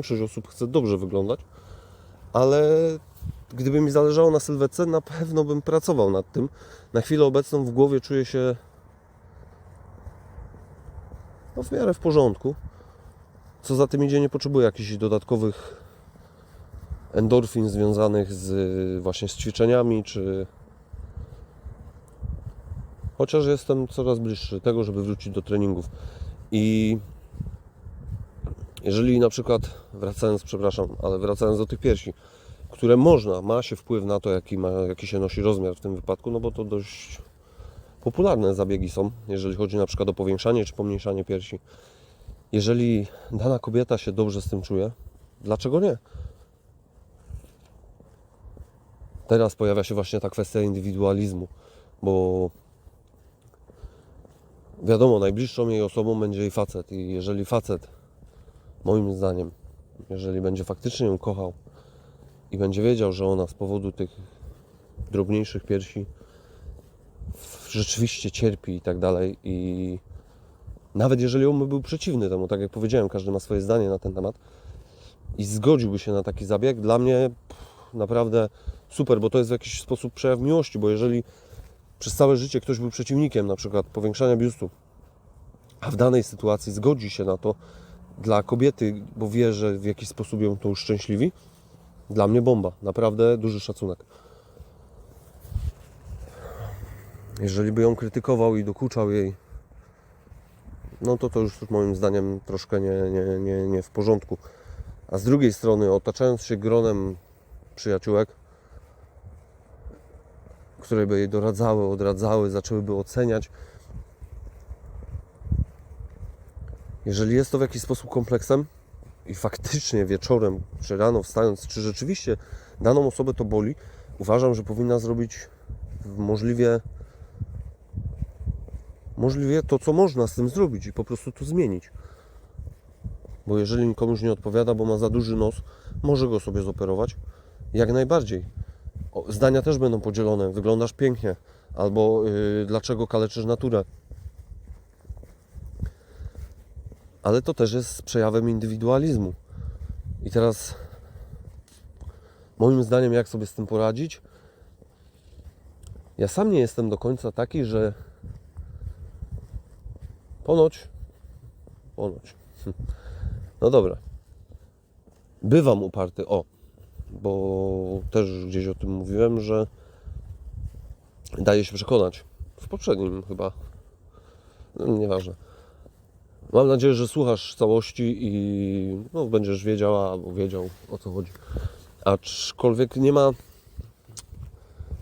większość osób chce dobrze wyglądać, ale gdyby mi zależało na sylwetce, na pewno bym pracował nad tym. Na chwilę obecną w głowie czuję się no, w miarę w porządku. Co za tym idzie, nie potrzebuję jakichś dodatkowych endorfin związanych z właśnie z ćwiczeniami, czy chociaż jestem coraz bliższy tego, żeby wrócić do treningów. I jeżeli na przykład, wracając, przepraszam, ale wracając do tych piersi, które można, ma się wpływ na to, jaki, ma, jaki się nosi rozmiar w tym wypadku, no bo to dość popularne zabiegi są, jeżeli chodzi na przykład o powiększanie czy pomniejszanie piersi. Jeżeli dana kobieta się dobrze z tym czuje, dlaczego nie? Teraz pojawia się właśnie ta kwestia indywidualizmu, bo wiadomo, najbliższą jej osobą będzie jej facet i jeżeli facet, moim zdaniem, jeżeli będzie faktycznie ją kochał i będzie wiedział, że ona z powodu tych drobniejszych piersi rzeczywiście cierpi i tak dalej i nawet jeżeli on by był przeciwny temu, tak jak powiedziałem, każdy ma swoje zdanie na ten temat i zgodziłby się na taki zabieg, dla mnie pff, naprawdę super, bo to jest w jakiś sposób przejaw miłości, bo jeżeli przez całe życie ktoś był przeciwnikiem na przykład powiększania biustu, a w danej sytuacji zgodzi się na to dla kobiety, bo wie, że w jakiś sposób ją to uszczęśliwi, dla mnie bomba. Naprawdę duży szacunek. Jeżeli by ją krytykował i dokuczał jej, no to to już moim zdaniem troszkę nie, nie, nie, nie w porządku. A z drugiej strony, otaczając się gronem przyjaciółek, które by jej doradzały, odradzały, zaczęłyby oceniać. Jeżeli jest to w jakiś sposób kompleksem i faktycznie wieczorem czy rano wstając, czy rzeczywiście daną osobę to boli, uważam, że powinna zrobić możliwie możliwie to, co można z tym zrobić i po prostu to zmienić. Bo jeżeli komuś nie odpowiada, bo ma za duży nos, może go sobie zoperować. Jak najbardziej. Zdania też będą podzielone. Wyglądasz pięknie. Albo yy, dlaczego kaleczysz naturę. Ale to też jest przejawem indywidualizmu. I teraz moim zdaniem jak sobie z tym poradzić? Ja sam nie jestem do końca taki, że ponoć ponoć no dobra bywam uparty, o bo też gdzieś o tym mówiłem, że daje się przekonać. W poprzednim chyba. No, nieważne. Mam nadzieję, że słuchasz całości i no, będziesz wiedziała albo wiedział o co chodzi. Aczkolwiek nie ma.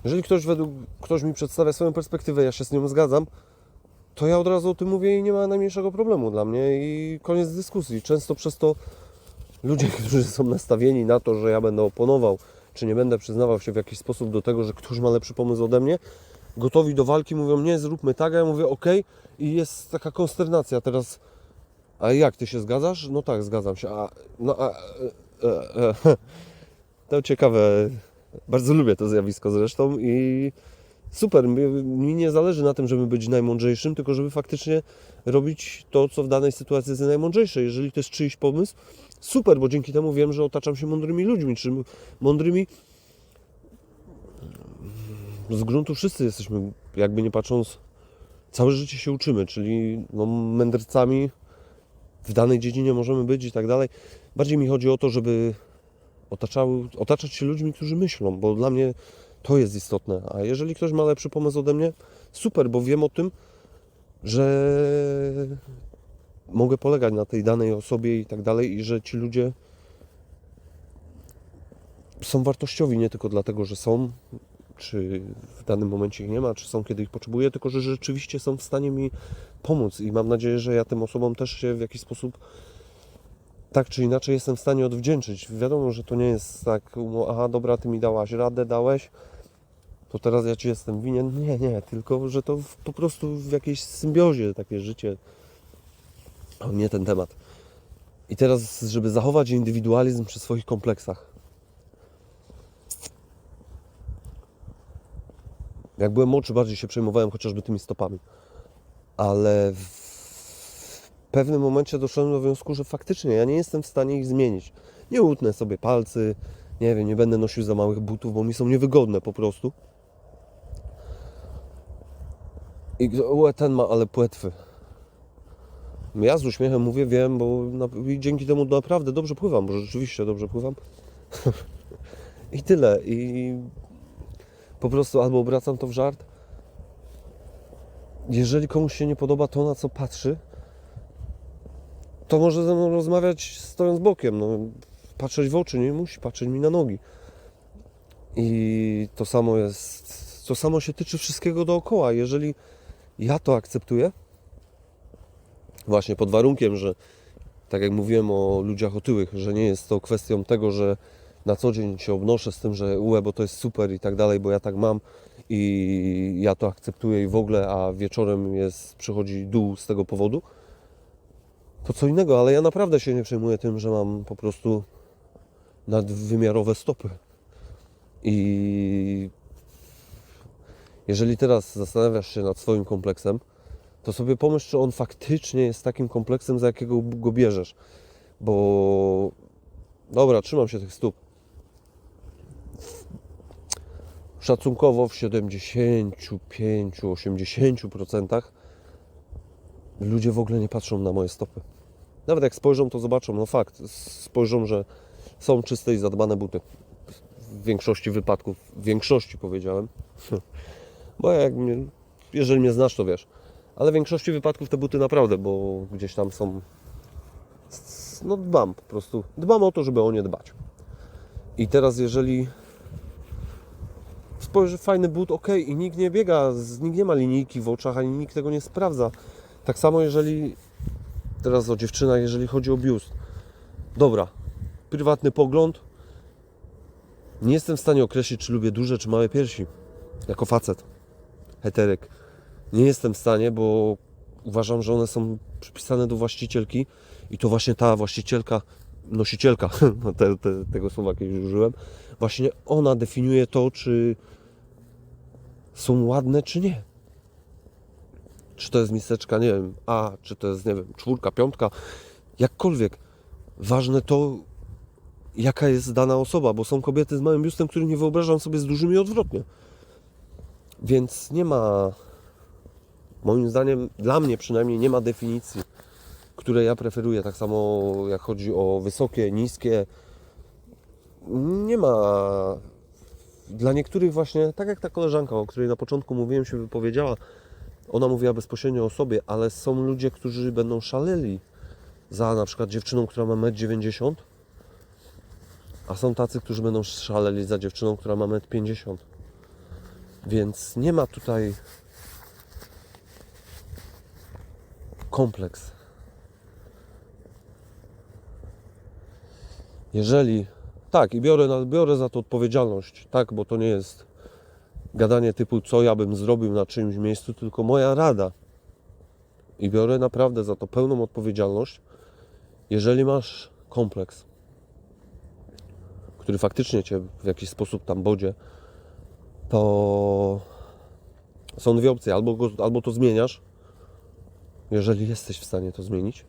Jeżeli ktoś według ktoś mi przedstawia swoją perspektywę, ja się z nią zgadzam, to ja od razu o tym mówię i nie ma najmniejszego problemu dla mnie i koniec dyskusji. Często przez to ludzie, którzy są nastawieni na to, że ja będę oponował, czy nie będę przyznawał się w jakiś sposób do tego, że ktoś ma lepszy pomysł ode mnie, gotowi do walki, mówią nie, zróbmy tak, a ja mówię ok i jest taka konsternacja teraz. A jak, ty się zgadzasz? No tak, zgadzam się. A, no a... E, e, e, to ciekawe. Bardzo lubię to zjawisko zresztą i super. Mi, nie zależy na tym, żeby być najmądrzejszym, tylko żeby faktycznie robić to, co w danej sytuacji jest najmądrzejsze. Jeżeli to jest czyjś pomysł, super, bo dzięki temu wiem, że otaczam się mądrymi ludźmi, czy mądrymi z gruntu wszyscy jesteśmy, jakby nie patrząc, całe życie się uczymy, czyli no, mędrcami w danej dziedzinie możemy być i tak dalej. Bardziej mi chodzi o to, żeby otaczały, otaczać się ludźmi, którzy myślą, bo dla mnie to jest istotne. A jeżeli ktoś ma lepszy pomysł ode mnie, super, bo wiem o tym, że mogę polegać na tej danej osobie i tak dalej, i że ci ludzie są wartościowi nie tylko dlatego, że są, czy w danym momencie ich nie ma, czy są kiedy ich potrzebuję, tylko że rzeczywiście są w stanie mi pomóc i mam nadzieję, że ja tym osobom też się w jakiś sposób tak czy inaczej jestem w stanie odwdzięczyć. Wiadomo, że to nie jest tak, aha, dobra, ty mi dałaś radę, dałeś, to teraz ja ci jestem winien. Nie, nie, tylko że to w, po prostu w jakiejś symbiozie takie życie. O, nie ten temat. I teraz, żeby zachować indywidualizm przy swoich kompleksach. Jak byłem młodszy, bardziej się przejmowałem chociażby tymi stopami. Ale w pewnym momencie doszedłem do wniosku, że faktycznie ja nie jestem w stanie ich zmienić. Nie utnę sobie palcy, nie wiem, nie będę nosił za małych butów, bo mi są niewygodne po prostu. I ten ma ale płetwy. Ja z uśmiechem mówię, wiem, bo na, dzięki temu naprawdę dobrze pływam, bo rzeczywiście dobrze pływam. I tyle. I po prostu albo obracam to w żart. Jeżeli komuś się nie podoba to, na co patrzy, to może ze mną rozmawiać stojąc bokiem. No, patrzeć w oczy, nie musi patrzeć mi na nogi. I to samo jest, to samo się tyczy wszystkiego dookoła. Jeżeli ja to akceptuję, właśnie pod warunkiem, że tak jak mówiłem o ludziach otyłych, że nie jest to kwestią tego, że na co dzień się obnoszę z tym, że ue, bo to jest super i tak dalej, bo ja tak mam i ja to akceptuję i w ogóle, a wieczorem jest, przychodzi dół z tego powodu, to co innego, ale ja naprawdę się nie przejmuję tym, że mam po prostu nadwymiarowe stopy. I jeżeli teraz zastanawiasz się nad swoim kompleksem, to sobie pomyśl, czy on faktycznie jest takim kompleksem, za jakiego go bierzesz. Bo dobra, trzymam się tych stóp. Szacunkowo w 75-80% ludzie w ogóle nie patrzą na moje stopy. Nawet jak spojrzą, to zobaczą, no fakt, spojrzą, że są czyste i zadbane buty. W większości wypadków, w większości powiedziałem. Bo jak mnie, jeżeli mnie znasz, to wiesz. Ale w większości wypadków te buty naprawdę, bo gdzieś tam są. No dbam po prostu. Dbam o to, żeby o nie dbać. I teraz, jeżeli spojrzy fajny but, ok, i nikt nie biega, nikt nie ma linijki w oczach, ani nikt tego nie sprawdza. Tak samo, jeżeli teraz o dziewczynach, jeżeli chodzi o biust. Dobra, prywatny pogląd. Nie jestem w stanie określić, czy lubię duże, czy małe piersi. Jako facet, heteryk. Nie jestem w stanie, bo uważam, że one są przypisane do właścicielki i to właśnie ta właścicielka, nosicielka no te, te, tego słowa kiedyś użyłem, właśnie ona definiuje to, czy są ładne, czy nie. Czy to jest miseczka, nie wiem, A, czy to jest, nie wiem, czwórka, piątka, jakkolwiek. Ważne to, jaka jest dana osoba, bo są kobiety z małym biustem, których nie wyobrażam sobie z dużymi odwrotnie. Więc nie ma, moim zdaniem, dla mnie przynajmniej nie ma definicji, które ja preferuję. Tak samo jak chodzi o wysokie, niskie. Nie ma. Dla niektórych właśnie, tak jak ta koleżanka, o której na początku mówiłem, się wypowiedziała, ona mówiła bezpośrednio o sobie, ale są ludzie, którzy będą szaleli za na przykład dziewczyną, która ma 1,90 m, a są tacy, którzy będą szaleli za dziewczyną, która ma 1,50 m. Więc nie ma tutaj kompleks. Jeżeli tak, i biorę, biorę za to odpowiedzialność, tak, bo to nie jest gadanie typu, co ja bym zrobił na czyimś miejscu, tylko moja rada. I biorę naprawdę za to pełną odpowiedzialność, jeżeli masz kompleks, który faktycznie cię w jakiś sposób tam bodzie, to są dwie opcje. Albo, go, albo to zmieniasz, jeżeli jesteś w stanie to zmienić,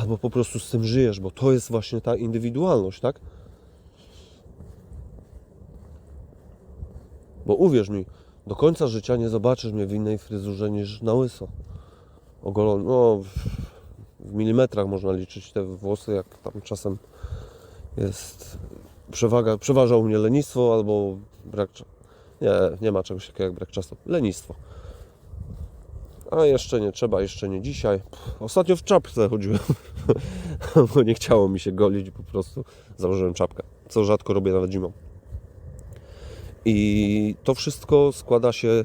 albo po prostu z tym żyjesz, bo to jest właśnie ta indywidualność, tak? Bo uwierz mi, do końca życia nie zobaczysz mnie w innej fryzurze niż na łyso. Ogolony, no, w, milimetrach można liczyć te włosy, jak tam czasem jest przewaga, przeważa u mnie lenistwo albo brak czasu. Nie, nie ma czegoś takiego jak brak czasu. Lenistwo. A jeszcze nie trzeba, jeszcze nie dzisiaj. Ostatnio w czapce chodziłem, bo nie chciało mi się golić, po prostu założyłem czapkę, co rzadko robię nawet zimą. I to wszystko składa się.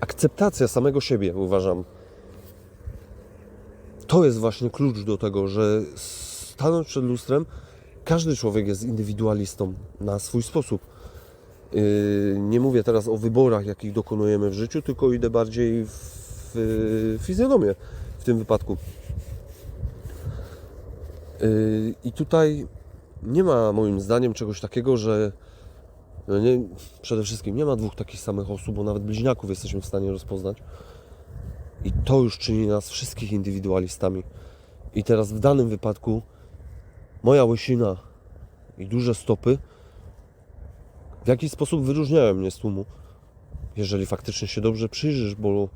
Akceptacja samego siebie, uważam. To jest właśnie klucz do tego, że stanąć przed lustrem, każdy człowiek jest indywidualistą na swój sposób. Yy, Nie mówię teraz o wyborach, jakich dokonujemy w życiu, tylko idę bardziej w fizjonomię w tym wypadku. Yy, I tutaj nie ma moim zdaniem czegoś takiego, że No nie, przede wszystkim nie ma dwóch takich samych osób, bo nawet bliźniaków jesteśmy w stanie rozpoznać. I to już czyni nas wszystkich indywidualistami. I teraz w danym wypadku moja łysina i duże stopy w jakiś sposób wyróżniają mnie z tłumu. Jeżeli faktycznie się dobrze przyjrzysz, bo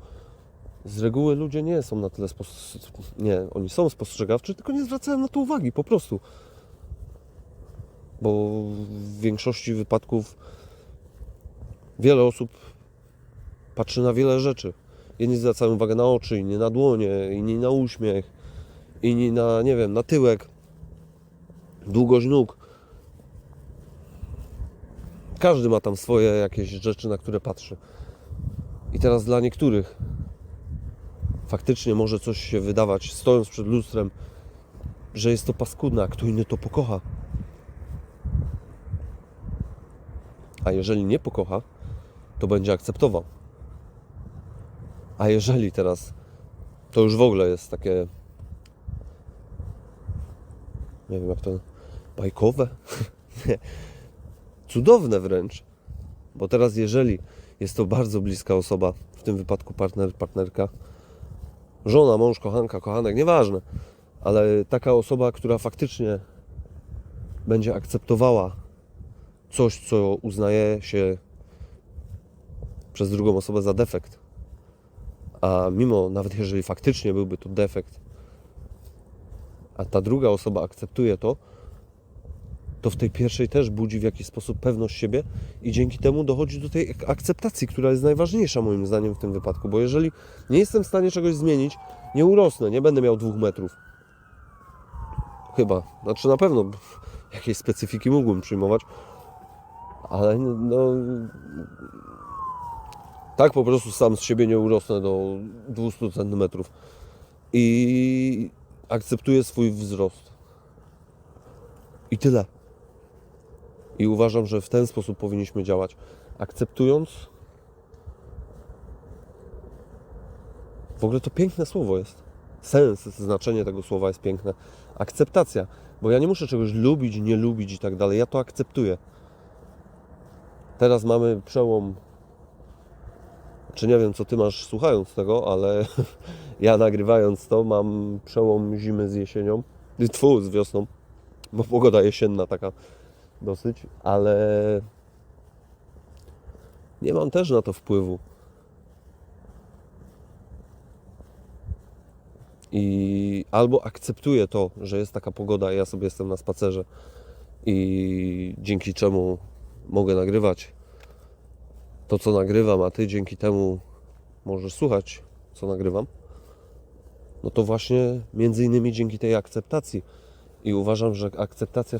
z reguły ludzie nie są na tyle spos... nie, oni są spostrzegawczy, tylko nie zwracają na to uwagi po prostu. Bo w większości wypadków wiele osób patrzy na wiele rzeczy. Jedni zwracają uwagę na oczy, inni na dłonie, inni na uśmiech, inni na, nie wiem, na tyłek, długość nóg. Każdy ma tam swoje jakieś rzeczy, na które patrzy. I teraz dla niektórych faktycznie może coś się wydawać, stojąc przed lustrem, że jest to paskudne, a kto inny to pokocha. A jeżeli nie pokocha, to będzie akceptował. A jeżeli teraz, to już w ogóle jest takie, nie wiem jak to, bajkowe? Cudowne wręcz. Bo teraz jeżeli jest to bardzo bliska osoba, w tym wypadku partner, partnerka, żona, mąż, kochanka, kochanek, nieważne, ale taka osoba, która faktycznie będzie akceptowała coś, co uznaje się przez drugą osobę za defekt. A mimo, nawet jeżeli faktycznie byłby to defekt, a ta druga osoba akceptuje to, to w tej pierwszej też budzi w jakiś sposób pewność siebie i dzięki temu dochodzi do tej ak- akceptacji, która jest najważniejsza moim zdaniem w tym wypadku, bo jeżeli nie jestem w stanie czegoś zmienić, nie urosnę, nie będę miał dwóch metrów. Chyba. Znaczy na pewno jakieś specyfiki mógłbym przyjmować, ale no tak po prostu sam z siebie nie urosnę do 200 cm i akceptuję swój wzrost. I tyle. I uważam, że w ten sposób powinniśmy działać. Akceptując. W ogóle to piękne słowo jest. Sens, znaczenie tego słowa jest piękne. Akceptacja. Bo ja nie muszę czegoś lubić, nie lubić i tak dalej. Ja to akceptuję. Teraz mamy przełom. Czy nie wiem, co ty masz słuchając tego, ale ja nagrywając to mam przełom zimy z jesienią. Tfu, z wiosną. Bo pogoda jesienna taka dosyć, ale nie mam też na to wpływu. I albo akceptuję to, że jest taka pogoda, ja sobie jestem na spacerze i dzięki czemu mogę nagrywać to, co nagrywam, a ty dzięki temu możesz słuchać, co nagrywam. No to właśnie między innymi dzięki tej akceptacji. I uważam, że akceptacja